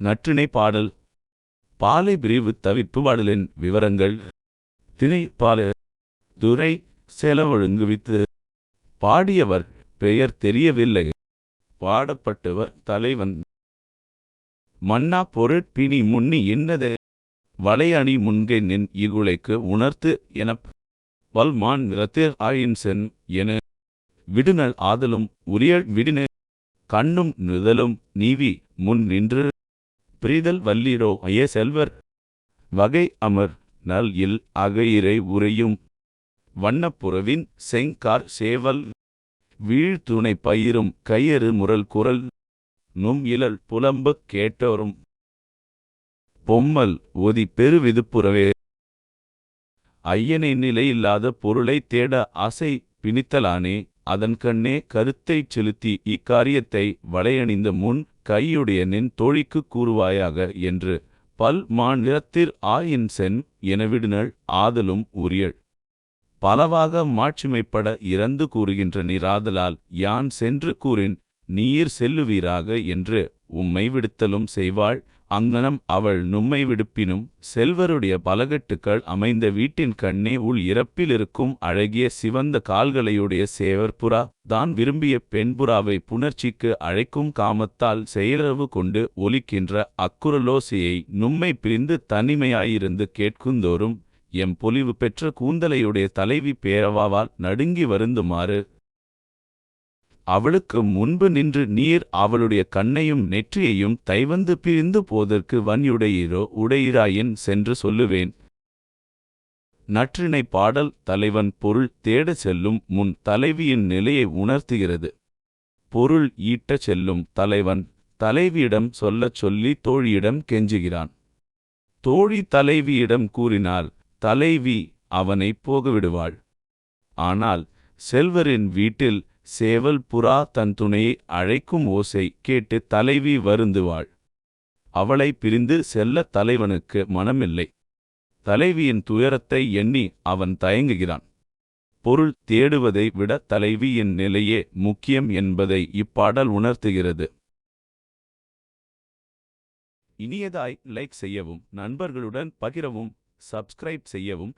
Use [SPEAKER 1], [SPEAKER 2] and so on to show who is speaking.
[SPEAKER 1] நற்றிணை பாடல். பாலை பிரிவு தவிர்ப்பு பாடலின் விவரங்கள். திணை பால துரை செலவழுங்குவித்து. பாடியவர் பெயர் தெரியவில்லை. பாடப்பட்டவர் தலைவன். மன்னா பொருட்பிணி முன்னி இன்னது வளையணி முன்கை நின் இகுலைக்கு உணர்த்து எனப். வல்மான் நிறத்தில் ஆயின் சென் என. விடுநல் ஆதலும் உரியல் விடினு. கண்ணும் நிதலும் நீவி முன் நின்று. பிரிதல் வல்லீரோ ஐய செல்வர். வகை அமர் நல் இல் அகையிறை உரையும் வண்ணப்புறவின் செங்கார் சேவல். வீழ்துணை பயிரும் கையறு முரல் குரல். நும் இழல் புலம்பக் கேட்டோரும். பொம்மல் ஒதி பெருவிதுப்புறவே ஐயனை நிலையில்லாத பொருளைத் தேட ஆசை பிணித்தலானே. அதன் கண்ணே கருத்தைச் செலுத்தி இக்காரியத்தை வளையணிந்த முன் கையுடைய நின் தோழிக்குக் கூறுவாயாக என்று பல் மாநிலத்திற் ஆயின் சென் எனவிடுனள் ஆதலும் உரியள். பலவாக மாட்சிமைப்பட இறந்து கூறுகின்ற நீராதலால் யான் சென்று கூறின் நீர் செல்லுவீராக என்று உம்மை விடுத்தலும் செய்வாள். அங்ஙனம் அவள் நும்மை விடுப்பினும் செல்வருடைய பலகட்டுக்கள் அமைந்த வீட்டின் கண்ணே உள் இறப்பிலிருக்கும் அழகிய சிவந்த கால்களையுடைய சேவற்புறா தான் விரும்பிய பெண்புறாவை புணர்ச்சிக்கு அழைக்கும் காமத்தால் செயலவு கொண்டு ஒலிக்கின்ற அக்குரலோசையை நும்மை பிரிந்து தனிமையாயிருந்து கேட்குந்தோறும் எம் பொலிவு பெற்ற கூந்தலையுடைய தலைவி பேரவாவால் நடுங்கி வருந்துமாறு அவளுக்கு முன்பு நின்று நீர் அவளுடைய கண்ணையும் நெற்றியையும் தைவந்து பிரிந்து போதற்கு வன்யுடையீரோ உடையிராயின் சென்று சொல்லுவேன். நற்றினை பாடல் தலைவன் பொருள் தேட செல்லும் முன் தலைவியின் நிலையை உணர்த்துகிறது. பொருள் ஈட்டச் செல்லும் தலைவன் தலைவியிடம் சொல்லச் சொல்லி தோழியிடம் கெஞ்சுகிறான். தோழி தலைவியிடம் கூறினால் தலைவி அவனை போகவிடுவாள். ஆனால் செல்வரின் வீட்டில் சேவல் புறா தன் துணையை அழைக்கும் ஓசை கேட்டு தலைவி வருந்துவாள். அவளை பிரிந்து செல்ல தலைவனுக்கு மனமில்லை. தலைவியின் துயரத்தை எண்ணி அவன் தயங்குகிறான். பொருள் தேடுவதை விட தலைவியின் நிலையே முக்கியம் என்பதை இப்பாடல் உணர்த்துகிறது. இனியதாய் லைக் செய்யவும் நண்பர்களுடன் பகிரவும் சப்ஸ்கிரைப் செய்யவும்.